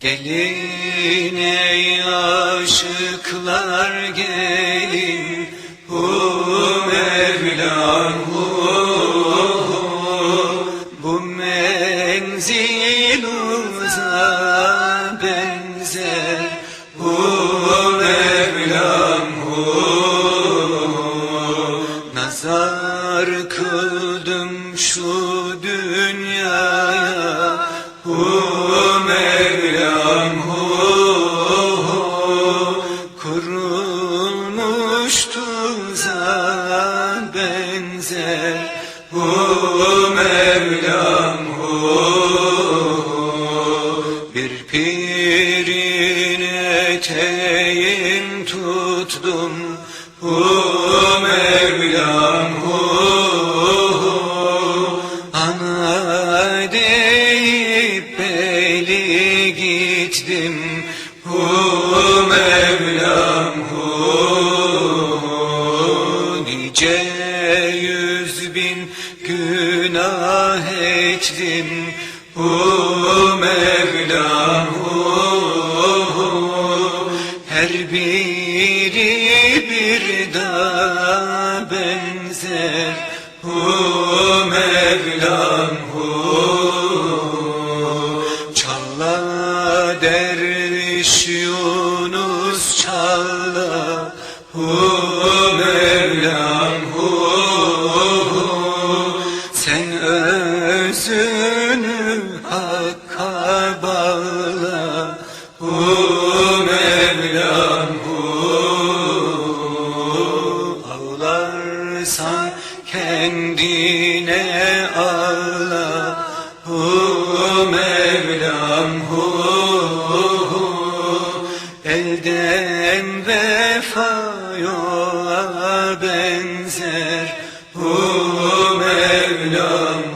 Gelin ey aşıklar gelin. Hu Mevlam hu Bu menzil uza benzer. Hu Mevlam hu Nazar kıldım şu dünyaya. Hu Hu Mevlam hu. Bir pirin eteğin Hu Mevlam hu. Ana deyip beli gittim. Hu Mevlam hu. Nice ettim Hu Mevlam hu Her biri bir da benzer Hu Mevlam hu Çalla derviş Yunus çalla Hu özünü Hakk'a bağla. Hu Mevlam hu Ağlarsan kendine ağla. Hu Mevlam hu Elden vefa yola benzer. Hu Mevlam